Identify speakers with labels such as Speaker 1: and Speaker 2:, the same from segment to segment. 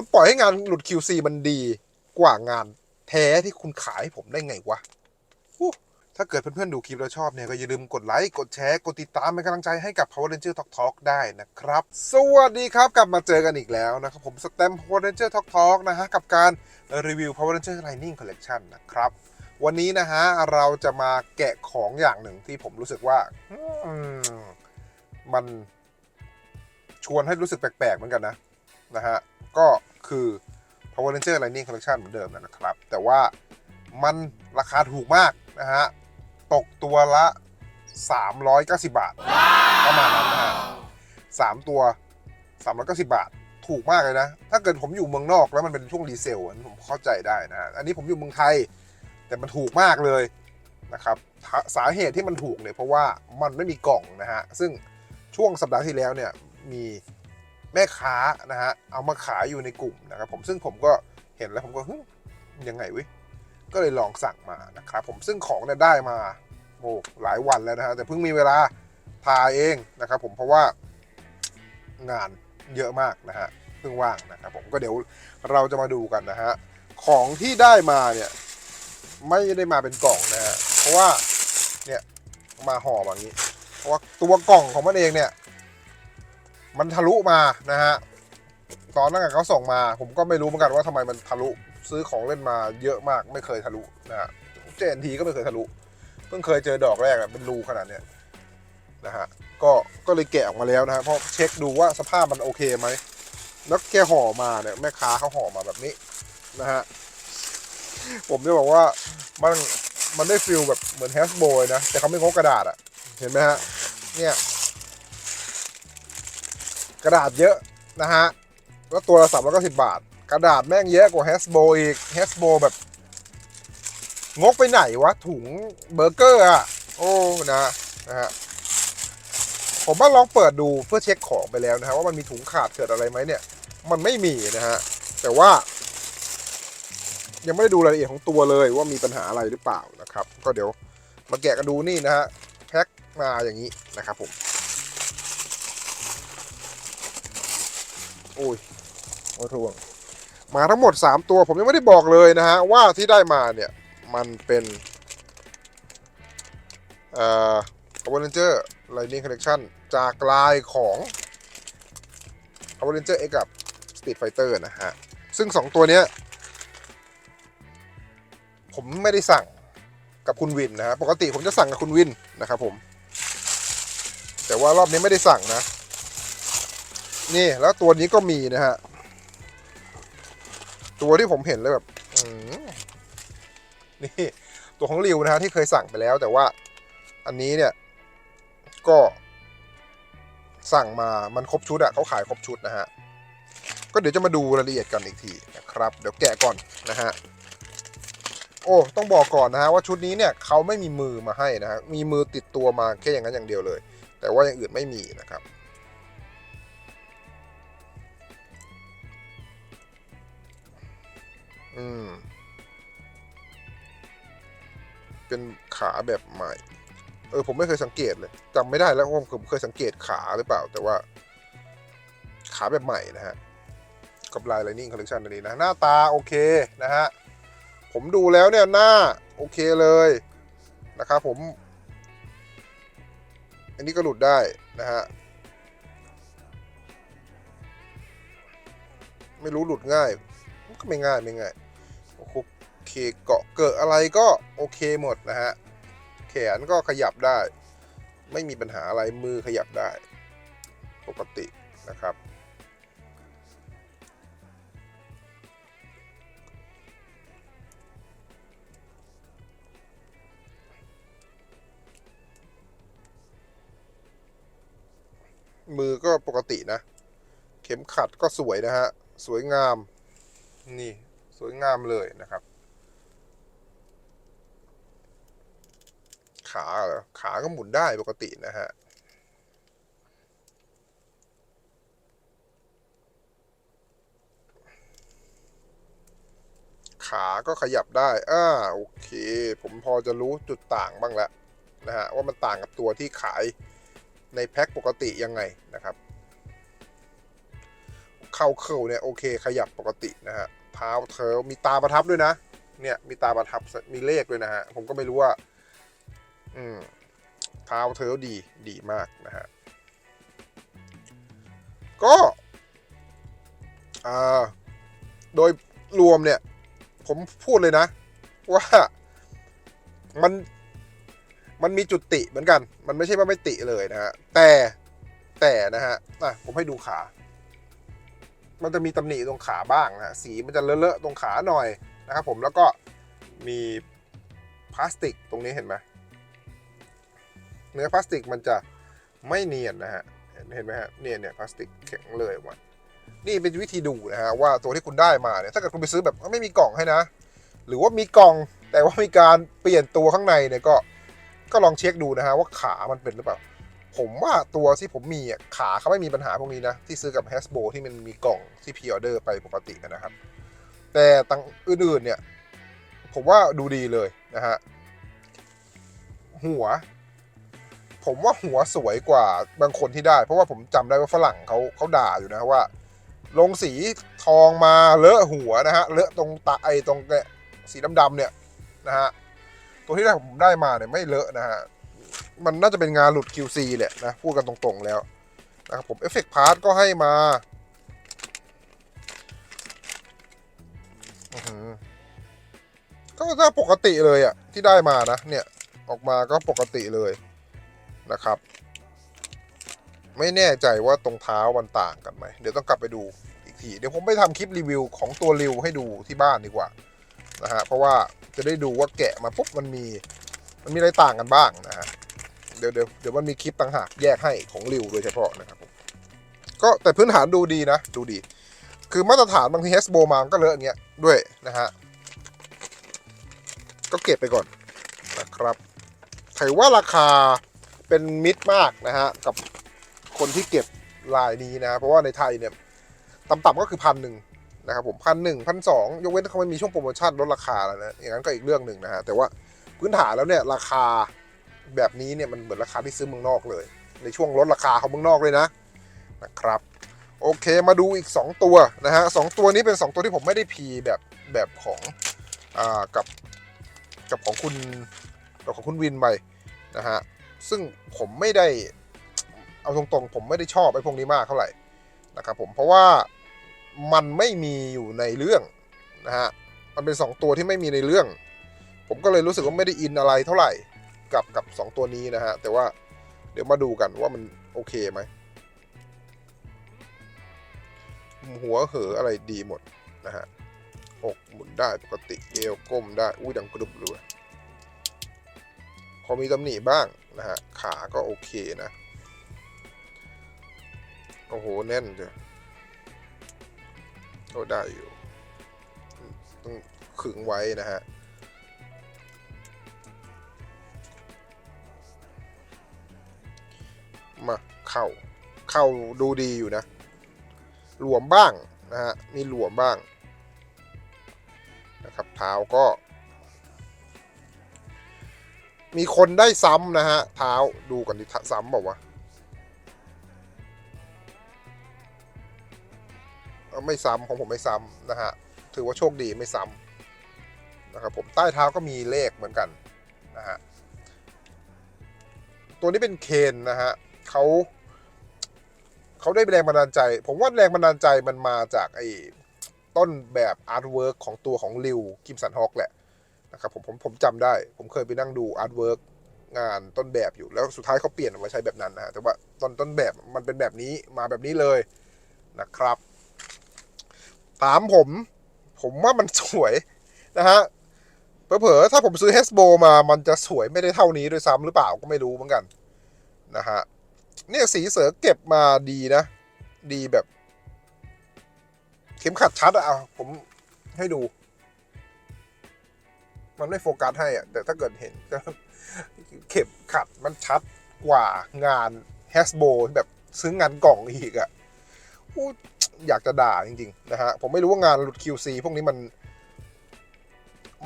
Speaker 1: คุณปล่อยให้งานหลุด QC มันดีกว่างานแท้ที่คุณขายให้ผมได้ไงวะถ้าเกิดเพื่อนๆดูคลิปแล้วชอบเนี่ย ก็อย่าลืมกดไลค์ กดแชร์ กดติดตามเป็นกำลังใจให้กับ Power Ranger Talk Talk ได้นะครับ สวัสดีครับ กลับมาเจอกันอีกแล้วนะครับผมสแตม Power Ranger Talk Talk นะฮะ กับการรีวิว Power Ranger Lightning Collection นะครับ วันนี้นะฮะ เราจะมาแกะของอย่างหนึ่งที่ผมรู้สึกว่า มันชวนให้รู้สึกแปลกๆเหมือนกันนะนะฮะก็ คือ Power Ranger Lightning Collection เหมือนเดิมนะครับ แต่ว่ามันราคาถูกมากนะฮะ ตกตัวละ 390 บาทประมาณนั้นนะฮะสามตัว 390 บาท ถูกมากเลยนะ ถ้าเกิดผมอยู่เมืองนอกแล้วมันเป็นช่วงรีเซลอันนี้ผมเข้าใจได้นะฮะอันนี้ผมอยู่เมืองไทย แต่มันถูกมากเลยนะครับ สาเหตุที่มันถูกเนี่ยเพราะว่ามันไม่มีกล่องนะฮะ ซึ่งช่วงสัปดาห์ที่แล้วเนี่ยมี แม่ค้านะฮะเอามาขายอยู่ในกลุ่มนะครับผมซึ่งผมก็เห็นแล้วผมก็ฮึยังไงเว้ยก็เลยลองสั่งมานะครับผมซึ่งของเนี่ยได้มาโอ้หลายวันแล้วนะฮะแต่เพิ่งมีเวลาทาเองนะครับผมเพราะว่างานเยอะมากนะฮะเพิ่งว่างนะครับผมก็เดี๋ยวเราจะมาดูกันนะฮะของที่ได้มาเนี่ยไม่ได้มาเป็นกล่องนะฮะเพราะว่าเนี่ยมาห่อแบบนี้ เพราะว่าตัวกล่องของมันเองเนี่ย มันทะลุมานะฮะตอนนั้นเขาส่งมา ผมก็ไม่รู้เหมือนกันว่าทำไมมันทะลุซื้อของเล่นมาเยอะมากไม่เคยทะลุนะฮะเจนทีก็ไม่เคยทะลุ เพิ่งเคยเจอดอกแรกอะเป็นรูขนาดเนี้ยนะฮะก็ก็เลยแกะออกมาแล้วนะฮะเพราะเช็คดูว่าสภาพมันโอเคไหมแล้วแกห่อมาเนี่ยแม่ค้าเขาห่อมาแบบนี้นะฮะผมจะบอกว่ามันมันได้ฟิลแบบเหมือนแฮสโบยนะ แต่เขาไม่งกกระดาษอะเห็นไหมฮะเนี่ย กระดาษเยอะนะฮะ แล้วตัวละสามร้อยเก้าสิบบาท กระดาษแม่งเยอะกว่าแฮสโบอีกแฮสโบแบบ งกไปไหนวะ ถุงเบอร์เกอร์อะโอ้นะนะฮะผมมาลองเปิดดูเพื่อเช็คของไปแล้วนะฮะว่ามันมีถุงขาดเกิดอะไรไหมเนี่ย มันไม่มีนะฮะ แต่ว่า ยังไม่ได้ดูรายละเอียดของตัวเลยว่ามีปัญหาอะไรหรือเปล่านะครับ ก็เดี๋ยวมาแกะกันดูนี่นะฮะแพ็คมาอย่างนี้นะครับผม โอ้ยโอ้ทวงมาทั้งหมด 3 ตัวผมยังไม่ได้บอกเลยนะฮะ ว่าที่ได้มาเนี่ย มันเป็นเอ่อ Power Ranger Lightning Collection จากลายของ Power Ranger X กับ Street Fighter นะฮะ ซึ่ง 2 ตัวเนี้ย ผมไม่ได้สั่งกับคุณวินนะฮะ ปกติผมจะสั่งกับคุณวินนะครับผม แต่ว่ารอบนี้ไม่ได้สั่งนะ นี่แล้วตัวนี้ก็มีนะฮะ ตัวที่ผมเห็นเลยแบบนี่ ตัวของริวนะฮะที่เคยสั่งไปแล้ว แต่ว่า อันนี้เนี่ย ก็ สั่งมามันครบชุดอะเขาขายครบชุดนะฮะ ก็เดี๋ยวจะมาดูรายละเอียดกันอีกทีนะครับ เดี๋ยวแกะก่อนนะฮะโอ้ต้องบอกก่อนนะฮะว่าชุดนี้เนี่ยเขาไม่มีมือมาให้นะฮะมีมือติดตัวมาแค่อย่างนั้นอย่างเดียวเลย แต่ว่าอย่างอื่นไม่มีนะครับ อืม เป็นขาแบบใหม่ เออ ผมไม่เคยสังเกตเลยจำไม่ได้แล้วว่าผมเคยสังเกตขาหรือเปล่า แต่ว่า ขาแบบใหม่นะฮะ กับลาย Lightning Collection อันนี้นะ หน้าตาโอเคนะฮะ ผมดูแล้วเนี่ยหน้า โอเคเลยนะครับผม อันนี้ก็หลุดได้นะฮะไม่รู้หลุดง่าย ก็ไม่ง่ายไม่ง่ายโอเคเกาะเกิดอะไรก็โอเคหมดนะฮะ แขนก็ขยับได้ ไม่มีปัญหาอะไรมือขยับได้ ปกตินะครับ มือก็ปกตินะ เข็มขัดก็สวยนะฮะ สวยงาม นี่สวยงามเลยนะครับ ขาเหรอขาก็หมุนได้ปกตินะฮะขาก็ขยับได้ อ่า โอเค ผมพอจะรู้จุดต่างบ้างแล้วนะฮะ ว่ามันต่างกับตัวที่ขายในแพ็คปกติยังไงนะครับ เข้าเคิลเนี่ย โอเค ขยับปกตินะฮะ ท้าเทิร์มีตาประทับด้วยนะ เนี่ยมีตาประทับมีเลขด้วยนะฮะ ผมก็ไม่รู้ว่า อืมเท้าเทิร์ดีดีมากนะฮะ ก็อ่าโดยรวมเนี่ย ผมพูดเลยนะ ว่ามันมันมีจุดติเหมือนกัน มันไม่ใช่ว่าไม่ติเลยนะฮะ แต่แต่นะฮะอะผมให้ดูขา มันจะมีตำหนิตรงขาบ้างนะฮะสีมันจะเลอะๆตรงขาหน่อยนะครับผมแล้วก็มีพลาสติกตรงนี้เห็นไหมเนื้อพลาสติกมันจะไม่เนียนนะฮะเห็นไหมฮะเนี่ยเนี่ยพลาสติกแข็งเลยออกมานี่เป็นวิธีดูนะฮะว่าตัวที่คุณได้มาเนี่ยถ้าเกิดคุณไปซื้อแบบไม่มีกล่องให้นะ หรือว่ามีกล่องแต่ว่ามีการเปลี่ยนตัวข้างในเนี่ยก็ก็ลองเช็คดูนะฮะว่าขามันเป็นหรือเปล่า ผมว่าตัวที่ผมมีขาเขาไม่มีปัญหาพวกนี้นะ ที่ซื้อกับ Hasbro ที่มันมีกล่องที่พ r ออเดอร์ไปปกตินะครับ แต่ตังอื่นๆเนี่ย ผมว่าดูดีเลยนะฮะ หัว ผมว่าหัวสวยกว่าบางคนที่ได้ เพราะว่าผมจำได้ว่าฝรั่งเขาเขาด่าอยู่นะว่า ลงสีทองมาเลอะหัวนะฮะเลอะตรงตาไอตรงเนี่ยสีดำๆเนี่ยนะฮะตัวที่ได้ผมได้มาเนี่ยไม่เลอะนะฮะ มันน่าจะเป็นงานหลุด QC แหละนะ พูดกันตรงๆแล้วนะครับผมเอฟเฟกต์พาร์ทก็ให้มาก็ถ้าปกติเลยอะที่ได้มานะ เนี่ย ออกมาก็ปกติเลยนะครับ ไม่แน่ใจว่าตรงเท้ามันต่างกันไหมเดี๋ยวต้องกลับไปดูอีกที เดี๋ยวผมไปทำคลิปรีวิวของตัวริวให้ดูที่บ้านดีกว่านะฮะเพราะว่าจะได้ดูว่าแกะมาปุ๊บมันมี มันมีอะไรต่างกันบ้างนะฮะ เดี๋ยวเดี๋ยวเดี๋ยวมันมีคลิปต่างหากแยกให้ของริวโดยเฉพาะนะครับผมก็แต่พื้นฐานดูดีนะ ดูดี คือมาตรฐานบางทีเฮสโบมามันก็เลอะอย่างเงี้ยด้วยนะฮะก็เก็บไปก่อนนะครับถือว่าราคาเป็นมิตรมากนะฮะกับคนที่เก็บลายนี้นะ เพราะว่าในไทยเนี่ยต่ำๆก็คือพันหนึ่งนะครับผมพันหนึ่งพันสองยกเว้นเขาไม่มีช่วงโปรโมชั่นลดราคาแล้วนะอย่างนั้นก็อีกเรื่องหนึ่งนะฮะแต่ว่าพื้นฐานแล้วเนี่ยราคา แบบนี้เนี่ยมันเหมือนราคาที่ซื้อเมืองนอกเลย ในช่วงลดราคาของเมืองนอกเลยนะนะครับโอเคมาดูอีก 2 ตัวนะฮะสองตัวนี้เป็น 2 ตัวที่ผมไม่ได้พีแบบแบบของอ่ากับกับของคุณกับของคุณวินไปนะฮะซึ่งผมไม่ได้เอาตรงๆ ผมไม่ได้ชอบไอ้พวกนี้มากเท่าไหร่นะครับผมเพราะว่ามันไม่มีอยู่ในเรื่องนะฮะมันเป็น 2 ตัวที่ไม่มีในเรื่อง ผมก็เลยรู้สึกว่าไม่ได้อินอะไรเท่าไหร่ กับกับสองตัวนี้นะฮะ แต่ว่าเดี๋ยวมาดูกันว่ามันโอเคไหม หัวเหออะไรดีหมดนะฮะอกหมุนได้ปกติเอวก้มได้ อุ้ยดังกรุบเลยพอมีตำหนิบ้างนะฮะ ขาก็โอเคนะ โอ้โห แน่นจ้ะก็ได้อยู่ ต้องขึงไว้นะฮะ เข่าเข่าดูดีอยู่นะ หลวมบ้างนะฮะ มีหลวมบ้างนะครับเท้าก็ มีคนได้ซ้ำนะฮะ เท้าดูกันดิซ้ำบอกว่าไม่ซ้ำของผมไม่ซ้ำนะฮะ ถือว่าโชคดีไม่ซ้ำนะครับผมใต้เท้าก็มีเลขเหมือนกันนะฮะตัวนี้เป็นเคนนะฮะเขา เขาได้แรงบันดาลใจ ผมว่าแรงบันดาลใจมันมาจากไอ้ต้นแบบอาร์ตเวิร์กของตัวของริวกิมสันฮอกแหละนะครับผมผมผมจำได้ ผมเคยไปนั่งดูอาร์ตเวิร์กงานต้นแบบอยู่แล้วสุดท้ายเขาเปลี่ยนมาใช้แบบนั้นนะแต่ว่าต้นต้นแบบมันเป็นแบบนี้มาแบบนี้เลยนะครับ ถามผม ผมว่ามันสวยนะฮะเผลอๆถ้าผมซื้อเฮสโบมามันจะสวยไม่ได้เท่านี้ด้วยซ้ำหรือเปล่าก็ไม่รู้เหมือนกันนะฮะ เนี่ยสีเสือเก็บมาดีนะ ดีแบบ เข็มขัดชัดอะเอาผมให้ดู มันไม่โฟกัสให้อะแต่ถ้าเกิดเห็นก็เข็มขัดมันชัดกว่างานแฮสโบแบบซื้องานกล่องอีกอะอู้อยากจะด่าจริง ๆ นะฮะ ผมไม่รู้ว่างานหลุด QC พวกนี้มัน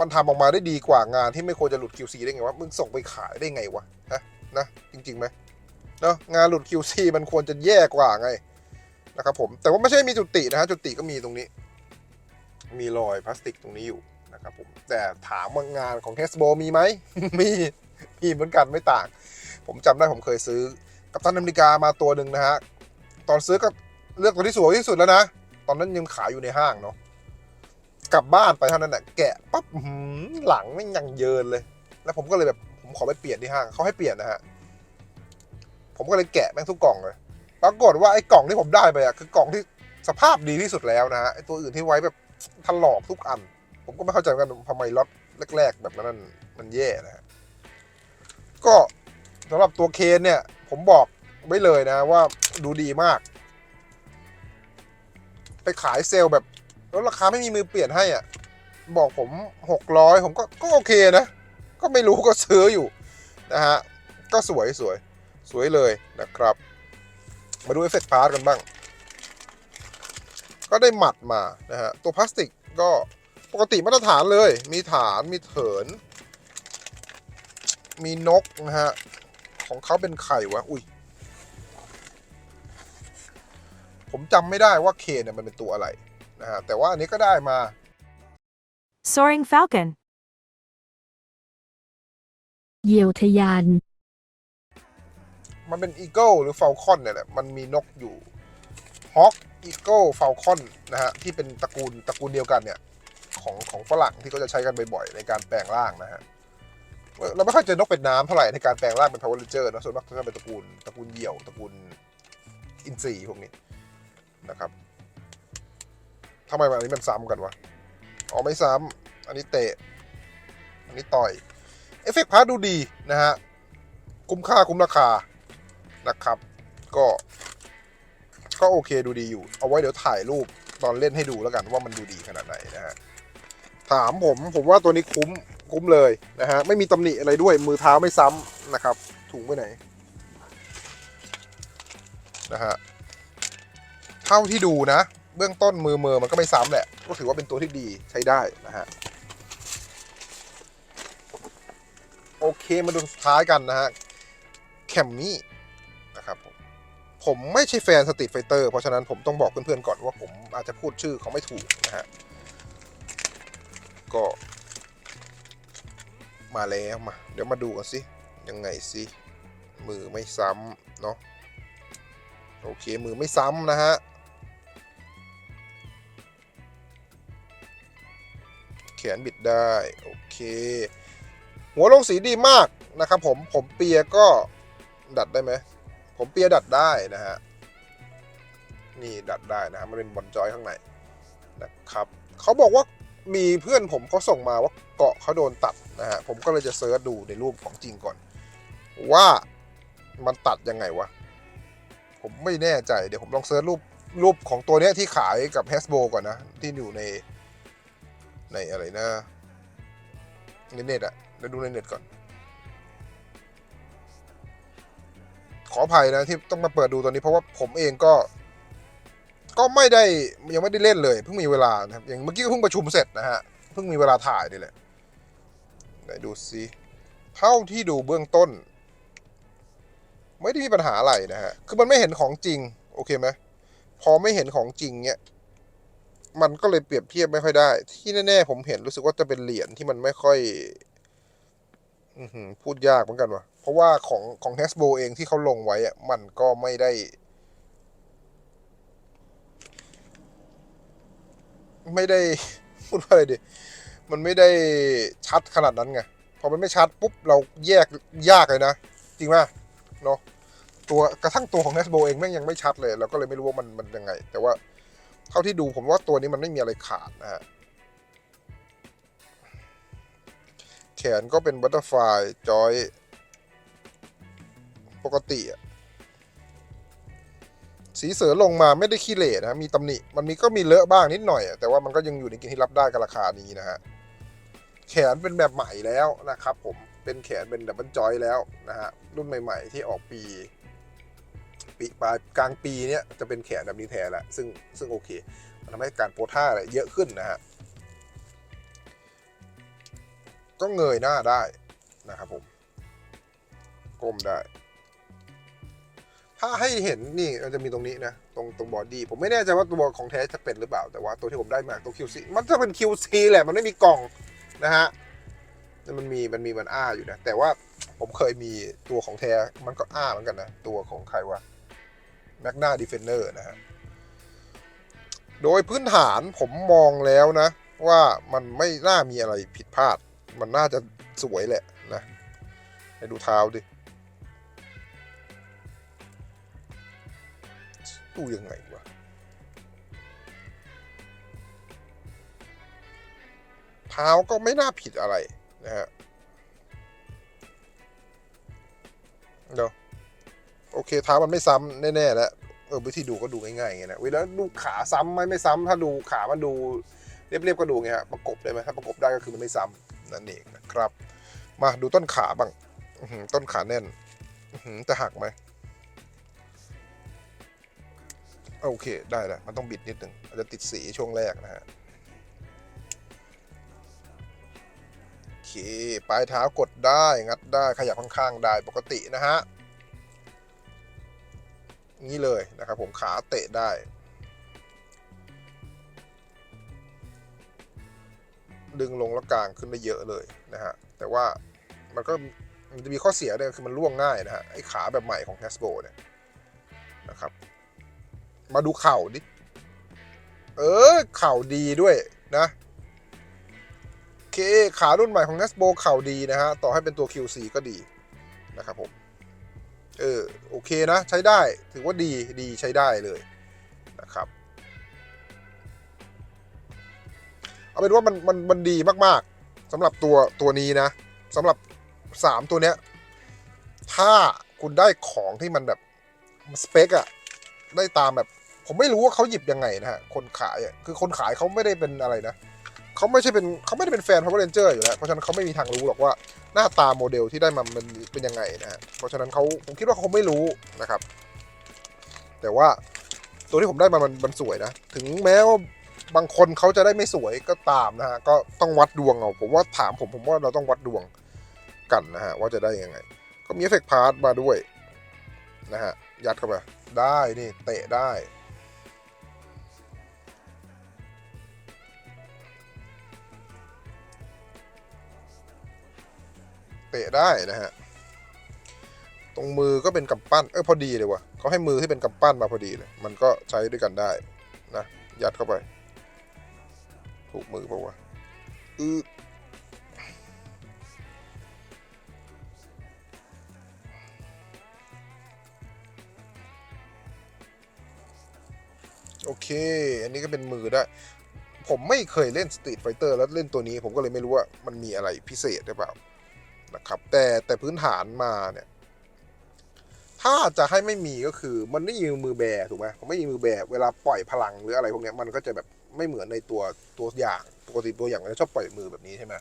Speaker 1: มันทำออกมาได้ดีกว่างานที่ไม่ควรจะหลุด QC ได้ไงวะ มึงส่งไปขายได้ไงวะฮะนะ จริงๆไหม เนาะงานหลุด QC มันควรจะแย่กว่าไงนะครับผมแต่ว่าไม่ใช่มีจุตินะฮะจุติก็มีตรงนี้ มีรอยพลาสติกตรงนี้อยู่นะครับผมแต่ถามว่างานของเทสโบมีไหม มีมีเหมือนกันไม่ต่าง ผมจำได้ผมเคยซื้อกัปตันอเมริกามาตัวหนึ่งนะฮะตอนซื้อก็เลือกตัวที่สวยที่สุดแล้วนะ ตอนนั้นยังขายอยู่ในห้างเนาะกลับบ้านไปเท่านั้นแหละแกะปั๊บหลังไม่ยังเยินเลย แล้วผมก็เลยแบบผมขอไปเปลี่ยนที่ห้างเขาให้เปลี่ยนนะฮะ ผมก็เลยแกะแม่งทุกกล่องเลยปรากฏว่าไอ้กล่องที่ผมได้ไปอะคือกล่องที่สภาพดีที่สุดแล้วนะฮะไอ้ตัวอื่นที่ไว้แบบถลอกทุกอัน ผมก็ไม่เข้าใจกันทำไมล็อตแรก ๆ แบบนั้นมันแย่นะฮะก็สำหรับตัวเคนเนี่ย ผมบอกไว้เลยนะว่าดูดีมาก ไปขายเซลแบบแล้วราคาไม่มีมือเปลี่ยนให้อะ บอกผมหกร้อยผมก็ก็โอเคนะ ก็ไม่รู้ก็ซื้ออยู่นะฮะ ก็สวยสวย สวยเลยนะครับ มาดูเอฟเฟกต์พาร์ทกันบ้าง ก็ได้หมัดมานะฮะ ตัวพลาสติกก็ปกติมาตรฐานเลย มีฐานมีเถิน มีนกนะฮะ ของเขาเป็นไข่วะ อุ้ย ผมจำไม่ได้ว่าเคนเนี่ยมันเป็นตัวอะไรนะฮะ แต่ว่าอันนี้ก็ได้มา
Speaker 2: Soaring Falcon.
Speaker 3: เหยี่ยวทะยาน
Speaker 1: มันเป็นอีเกิลหรือเฟลคอนเนี่ยแหละมันมีนกอยู่ฮอ k อีเกิลฟลคอนนะฮะที่เป็นตระกูลตระกูลเดียวกันเนี่ยของของฝรั่งที่เขาจะใช้กันบ่อยๆในการแปลงร่างนะฮะเราไม่ค่อยเจอนกเป็ดน้ำเท่าไหร่ในการแปลงร่างเป็น Power Ranger นะส่วนมากจะเป็นตระกูลตระกูลเหยี่ยวตระกูลอินทรีพวกนี้นะครับทำไมอันนี้มันซ้ำกันวะอ๋อไม่ซ้ำอันนี้เตะ อันนี้ต่อย เอฟเฟกต์พาร์ทดูดีนะฮะ คุ้มค่าคุ้มราคา นะครับ ก็ ก็โอเคดูดีอยู่ เอาไว้เดี๋ยวถ่ายรูปตอนเล่นให้ดูแล้วกันว่ามันดูดีขนาดไหนนะฮะถามผมผมว่าตัวนี้คุ้มคุ้มเลยนะฮะไม่มีตำหนิอะไรด้วยมือเท้าไม่ซ้ำนะครับถุงไปไหนนะฮะเท่าที่ดูนะ เบื้องต้นมือมือมันก็ไม่ซ้ำแหละ ก็ถือว่าเป็นตัวที่ดีใช้ได้นะฮะโอเคมาดูสุดท้ายกันนะฮะแคมมี่ ผมไม่ใช่แฟนสตรีทไฟเตอร์เพราะฉะนั้นผมต้องบอกเพื่อนๆก่อนว่าผมอาจจะพูดชื่อเขาไม่ถูกนะฮะ ก็ มาแล้วมา เดี๋ยวมาดูกันสิ ยังไงสิ มือไม่ซ้ำเนาะโอเค มือไม่ซ้ำนะฮะ แขนบิดได้ โอเค หัวลงสีดีมากนะครับผมผมเปียก็ดัดได้ไหม ผมเปียดัดได้นะฮะนี่ดัดได้นะฮะมันเป็นบอลจอยข้างในนะครับเขาบอกว่ามีเพื่อนผมเขาส่งมาว่าเกาะเขาโดนตัดนะฮะผมก็เลยจะเซิร์ชดูในรูปของจริงก่อน ว่ามันตัดยังไงวะ ผมไม่แน่ใจเดี๋ยวผมลองเซิร์ชรูปรูปของตัวเนี้ยที่ขายกับ h a s b r o ก่อนนะ ที่อยู่ในในอะไรนะในเน็ตอะเดี๋ยวดูในเน็ตก่อน ขออภัยนะที่ต้องมาเปิดดูตอนนี้เพราะว่าผมเองก็ ก็ไม่ได้ยังไม่ได้เล่นเลยเพิ่งมีเวลานะครับอย่างเมื่อกี้ก็เพิ่งประชุมเสร็จนะฮะเพิ่งมีเวลาถ่ายนี่แหละไหนดูซิเท่าที่ดูเบื้องต้น ไม่ได้มีปัญหาอะไรนะฮะคือมันไม่เห็นของจริง โอเคไหมพอไม่เห็นของจริงเนี่ยมันก็เลยเปรียบเทียบไม่ค่อยได้ ที่แน่ๆผมเห็นรู้สึกว่าจะเป็นเหรียญที่มันไม่ค่อย พูดยากเหมือนกันว่ะ เพราะว่าของของ h a s b r o เองที่เขาลงไว้อะมันก็ไม่ได้ ไม่ได้ พูดว่าอะไรดี มันไม่ได้ชัดขนาดนั้นไง พอมันไม่ชัดปุ๊บเราแยกยากเลยนะ จริงป่ะเนาะตัวกระทั่งตัวของ h a s b r o เองแม่งยังไม่ชัดเลย เราก็เลยไม่รู้ว่ามันมันยังไง แต่ว่าเท่าที่ดูผมว่าตัวนี้มันไม่มีอะไรขาดนะฮะ นก็เป็นบัตเตอร์ฟลายจอย ปกติอะสีเสือลงมาไม่ได้ขี้เหร่นะ มีตำหนิ มันมีก็มีเลอะบ้างนิดหน่อย แต่ว่ามันก็ยังอยู่ในกินที่รับได้กับราคานี้นะฮะ แขนเป็นแบบใหม่แล้วนะครับผม เป็นแขนเป็นดับเบิลจอยแล้วนะฮะ รุ่นใหม่ๆ ที่ออกปี ปีปลายกลางปีเนี้ยจะเป็นแขนแบบนี้แทนละ ซึ่งซึ่งโอเค มันทำให้การโพท่าอะไรเยอะขึ้นนะฮะ ก็เงยหน้าได้นะครับผมก้มได้ ถ้าให้เห็นนี่มันจะมีตรงนี้นะ ตรงตรงบอดี้ผมไม่แน่ใจว่าตัวของแท้จะเป็นหรือเปล่า แต่ว่าตัวที่ผมได้มาตัว QC มันจะเป็น QC แหละ มันไม่มีกล่องนะฮะแต่มันมีมันมีมันอ้าอยู่นะ แต่ว่าผมเคยมีตัวของแท้มันก็อ้าเหมือนกันนะ ตัวของใครวะ m a g n a Defender นะฮะโดยพื้นฐานผมมองแล้วนะ ว่ามันไม่น่ามีอะไรผิดพลาด มันน่าจะสวยแหละนะให้ดูเท้าดิดูยังไงวะเท้าก็ไม่น่าผิดอะไรนะฮะเดี๋ยวโอเคเท้ามันไม่ซ้ำแน่ๆแล้วเออวิธีดูก็ดูง่ายๆอย่างนะเวลาดูขาซ้ำไหมไม่ซ้ำถ้าดูขามันดูเรียบๆก็ดูไงฮะประกบได้ไหมถ้าประกบได้ก็คือมันไม่ซ้ำ นั่นเองนะครับ มาดูต้นขาบ้างต้นขาแน่นจะหักไหมโอเคได้แล้วมันต้องบิดนิดหนึ่งอาจจะติดสีช่วงแรกนะฮะโอเคปลายเท้ากดได้งัดได้ขยับข้างๆได้ปกตินะฮะนี้เลยนะครับผมขาเตะได้ ดึงลงแล้วกลางขึ้นได้เยอะเลยนะฮะ แต่ว่ามันก็มันจะมีข้อเสียเนี่ยคือมันล่วงง่ายนะฮะ ไอ้ขาแบบใหม่ของ Hasbro เนี่ยนะครับ มาดูเข่าดิ เออ เข่าดีด้วยนะเคขารุ่นใหม่ของ Hasbro เข่าดีนะฮะ ต่อให้เป็นตัว QC ก็ดีนะครับผม เออ โอเคนะ ใช้ได้ ถือว่าดี ดีใช้ได้เลยนะครับ เอาเป็นว่ามันมันมันดีมากๆสำหรับตัวตัวนี้นะสำหรับ 3 ตัวเนี้ย ถ้าคุณได้ของที่มันแบบสเปคอะได้ตามแบบ ผมไม่รู้ว่าเขาหยิบยังไงนะฮะ คนขายอะคือคนขายเขาไม่ได้เป็นอะไรนะเขาไม่ใช่เป็นเขาไม่ได้เป็นแฟน Power Ranger อยู่แล้วเพราะฉะนั้นเขาไม่มีทางรู้หรอกว่าหน้าตาโมเดลที่ได้มามันเป็นยังไงนะฮะเพราะฉะนั้นเขาผมคิดว่าเขาไม่รู้นะครับ แต่ว่าตัวที่ผมได้มามันมันสวยนะ ถึงแม้ว่า บางคนเขาจะได้ไม่สวยก็ตามนะฮะก็ต้องวัดดวงเอาผมว่าถามผมผมว่าเราต้องวัดดวงกันนะฮะว่าจะได้ยังไง ก็มีเอฟเฟกต์พาร์ทมาด้วยนะฮะยัดเข้าไปได้นี่เตะได้เตะได้นะฮะ ตรงมือก็เป็นกำปั้น เออพอดีเลยวะเขาให้มือที่เป็นกำปั้นมาพอดีเลย มันก็ใช้ด้วยกันได้นะ ยัดเข้าไป ถูกมือปล่าวะอือโอเค อันนี้ก็เป็นมือได้ ผมไม่เคยเล่น Street Fighter แล้วเล่นตัวนี้ ผมก็เลยไม่รู้ว่ามันมีอะไรพิเศษหรือเปล่านะครับ แต่แต่พื้นฐานมาเนี่ย ถ้าจะให้ไม่มีก็คือ มันไม่มีมือแบร์ถูกไหมผมไม่มีมือแบร์เวลาปล่อยพลังหรืออะไรพวกนี้มันก็จะแบบ ไม่เหมือนในตัวตัวอย่างปกติตัวอย่างมันจะชอบปล่อยมือแบบนี้ใช่ไหม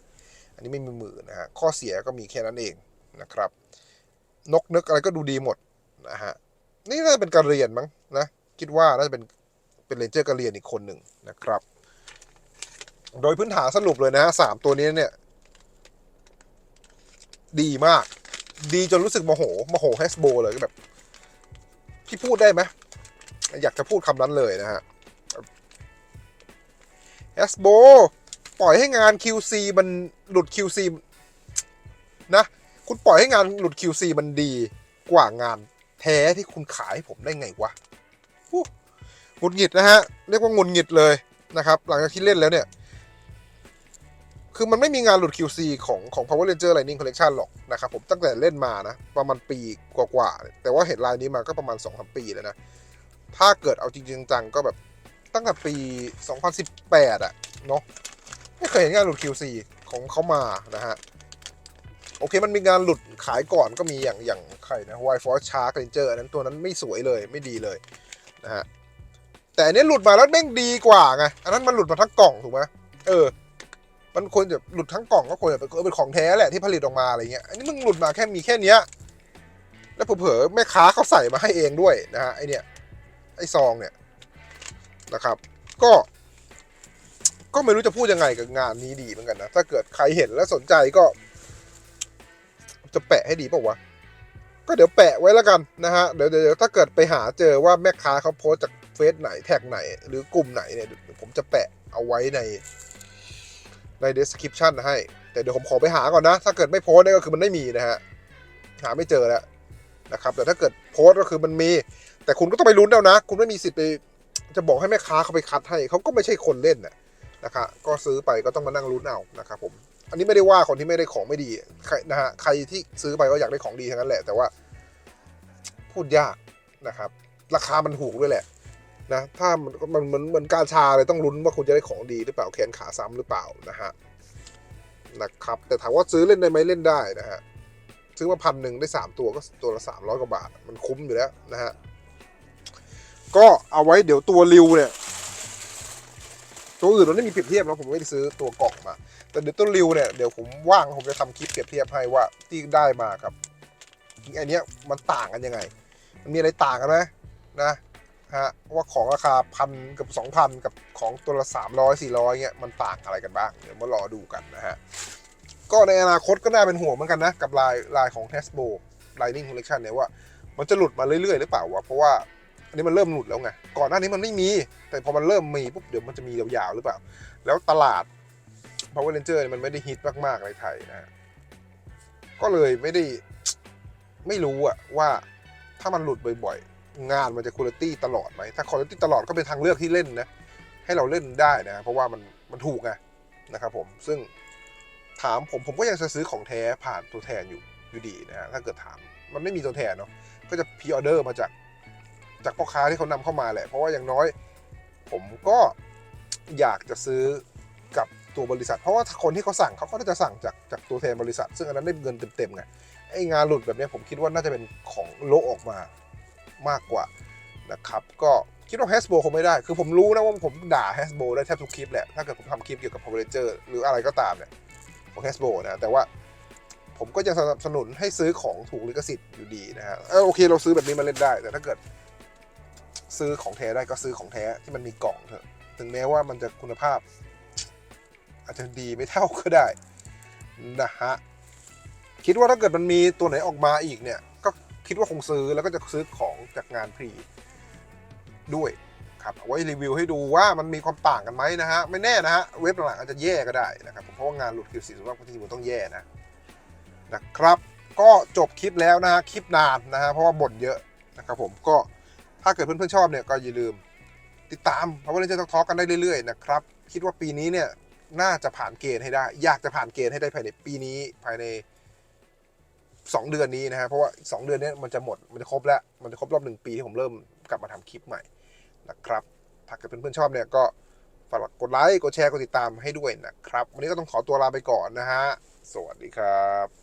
Speaker 1: อันนี้ไม่มีมือนะฮะข้อเสียก็มีแค่นั้นเองนะครับ นกนึกอะไรก็ดูดีหมดนะฮะนี่น่าจะเป็นการเรียนมั้งนะคิดว่าน่าจะเป็นเป็นเลนเจอร์การเรียนอีกคนหนึ่งนะครับ โดยพื้นฐานสรุปเลยนะฮะสามตัวนี้เนี่ย ดีมาก ดีจนรู้สึกโมโหโมโหแฮสโบเลยก็แบบ พี่พูดได้ไหมอยากจะพูดคำนั้นเลยนะฮะ แฮสโบปล่อยให้งาน QC มันหลุด QC นะ คุณปล่อยให้งานหลุด QC มันดีกว่างานแท้ที่คุณขายให้ผมได้ไงวะอู้หงุดหงิดนะฮะ เรียกว่าหงุดหงิดเลยนะครับ หลังจากที่เล่นแล้วเนี่ย คือมันไม่มีงานหลุด QC ของของ Power Ranger Lightning Collection หรอกนะครับผมตั้งแต่เล่นมานะ ประมาณปีกว่าๆ แต่ว่าเห็นลายนี้มาก็ประมาณ2อสปีแล้วนะ ถ้าเกิดเอาจริงๆจังก็แบบ ตั้งแต่ปี 2018อะเนาะไม่เคยเห็นงานหลุด QC ของเขามานะฮะ โอเค มันมีงานหลุดขายก่อนก็มีอย่างอย่างใครนะ White Force Shark Ranger อันนั้นตัวนั้นไม่สวยเลยไม่ดีเลยนะฮะ แต่อันนี้หลุดมาแล้วแม่งดีกว่าไง อันนั้นมันหลุดมาทั้งกล่องถูกไหมเออ มันควรจะหลุดทั้งกล่องก็ควรจะเป็นเป็นของแท้แหละที่ผลิตออกมาอะไรเงี้ย อันนี้มึงหลุดมาแค่มีแค่เนี้ย แล้วเผลอๆแม่ค้าเขาใส่มาให้เองด้วยนะฮะไอเนี้ยไอซองเนี่ย นะครับ ก็ ก็ไม่รู้จะพูดยังไงกับงานนี้ดีเหมือนกันนะ ถ้าเกิดใครเห็นแล้วสนใจก็ จะแปะให้ดีป่าวะก็เดี๋ยวแปะไว้แล้วกันนะฮะเดี๋ยวเดี๋ยวถ้าเกิดไปหาเจอว่าแม่ค้าเขาโพสจากเฟซไหนแท็กไหน หรือกลุ่มไหนเนี่ยผมจะแปะเอาไว้ในใน description ให้ แต่เดี๋ยวผมขอไปหาก่อนนะ ถ้าเกิดไม่โพสเนี่ยก็คือมันไม่มีนะฮะ หาไม่เจอแล้วนะครับ แต่ถ้าเกิดโพสก็คือมันมี แต่คุณก็ต้องไปลุ้นเอานะ คุณไม่มีสิทธิ์ไป จะบอกให้แม่ค้าเขาไปคัดให้เขาก็ไม่ใช่คนเล่นนะนะครับก็ซื้อไปก็ต้องมานั่งลุ้นเอานะครับผมอันนี้ไม่ได้ว่าคนที่ไม่ได้ของไม่ดีนะฮะใครที่ซื้อไปก็อยากได้ของดีทั้งนั้นแหละ แต่ว่า พูดยากนะครับ ราคามันถูกด้วยแหละนะถ้ามันมันเหมือนเหมือนการชาเลยต้องลุ้นว่าคุณจะได้ของดีหรือเปล่าแขนขาซ้ำหรือเปล่านะฮะนะครับ แต่ถามว่าซื้อเล่นได้ไหมเล่นได้นะฮะซื้อมาพันหนึ่งได้สามตัวก็ตัวละสามร้อยกว่าบาท มันคุ้มอยู่แล้วนะฮะ ก็เอาไว้เดี๋ยวตัวริวเนี่ย ตัวอื่นมันไม่มีเปรียบเทียบแล้วผมไม่ได้ซื้อตัวกล่องมา แต่เดี๋ยวต้นริวเนี่ยเดี๋ยวผมว่างผมจะทำคลิปเปรียบเทียบให้ว่าที่ได้มากับอันนี้มันต่างกันยังไง มันมีอะไรต่างกันไหมนะฮะว่าของราคาพันกับสองพันกับของตัวละสามร้อยสี่ร้อยเงี้ยมันต่างอะไรกันบ้าง เดี๋ยวมารอดูกันนะฮะ ก็ในอนาคตก็น่าเป็นห่วงเหมือนกันนะ กับลายลายของ Hasbro Lightning Collection เนี่ยว่า มันจะหลุดมาเรื่อยๆ หรือเปล่าวะ เพราะว่า อันนี้มันเริ่มหลุดแล้วไง ก่อนหน้านี้มันไม่มี แต่พอมันเริ่มมีปุ๊บเดี๋ยวมันจะมียาวๆหรือเปล่า แล้วตลาด Power Ranger เนี่ยมันไม่ได้ฮิตมากๆในไทยนะก็เลยไม่ได้ไม่รู้อะว่าถ้ามันหลุดบ่อยๆ งานมันจะคุณภาพตลอดไหม ถ้าคุณภาพตลอดก็เป็นทางเลือกที่เล่นนะ ให้เราเล่นได้นะ เพราะว่ามันมันถูกไงนะครับผม ซึ่งถามผมผมก็ยังจะซื้อของแท้ผ่านตัวแทนอยู่อยู่ดีนะฮะถ้าเกิดถามมันไม่มีตัวแทนเนาะก็จะพิออเดอร์มาจาก จากพ่อค้าที่เขานำเข้ามาแหละ เพราะว่าอย่างน้อย ผมก็อยากจะซื้อกับตัวบริษัท เพราะว่าคนที่เขาสั่งเขาก็จะสั่งจากจากตัวแทนบริษัท ซึ่งอันนั้นได้เงินเต็มๆไงไองานหลุดแบบนี้ผมคิดว่าน่าจะเป็นของโลกออกมามากกว่านะครับก็คิดว่า Hasbro คงไม่ได้ คือผมรู้นะว่าผมด่า Hasbro ได้แทบทุกคลิปแหละ ถ้าเกิดผมทำคลิปเกี่ยวกับ Power Ranger หรืออะไรก็ตามเนี่ยของ Hasbro นะ แต่ว่าผมก็ยังสนับสนุนให้ซื้อของถูกลิขสิทธิ์อยู่ดีนะฮะเออโอเคเราซื้อแบบนี้มาเล่นได้ แต่ถ้าเกิด ซื้อของแท้ได้ก็ซื้อของแท้ที่มันมีกล่องเถอะถึงแม้ว่ามันจะคุณภาพ อาจจะดีไม่เท่าก็ได้นะฮะคิดว่าถ้าเกิดมันมีตัวไหนออกมาอีกเนี่ย ก็คิดว่าคงซื้อแล้วก็จะซื้อของจากงานพรีด้วยครับเอาไว้รีวิวให้ดูว่ามันมีความต่างกันไหมนะฮะ ไม่แน่นะฮะ เว็บหลังอาจจะแย่ก็ได้นะครับเพราะว่างานหลุดคิวสีส่วนมากบางทีมันต้องแย่นะนะครับ ก็จบคลิปแล้วนะฮะคลิปนานนะฮะเพราะว่าบ่นเยอะนะครับผมก็ ถ้าเกิดเพื่อนๆชอบเนี่ยก็อย่าลืม ติดตามเพราะว่าเราจะทอล์กกันได้เรื่อยๆนะครับ คิดว่าปีนี้เนี่ยน่าจะผ่านเกณฑ์ให้ได้ อยากจะผ่านเกณฑ์ให้ได้ภายในปีนี้ภายในสองเดือนนี้นะฮะเพราะว่าอีกสองเดือนนี้มันจะหมดมันจะครบแล้ว มันจะครบรอบหนึ่งปีที่ผมเริ่มกลับมาทำคลิปใหม่นะครับถ้าเกิดเพื่อนๆชอบเนี่ยก็ฝากกดไลค์กดแชร์กดติดตามให้ด้วยนะครับ วันนี้ก็ต้องขอตัวลาไปก่อนนะฮะสวัสดีครับ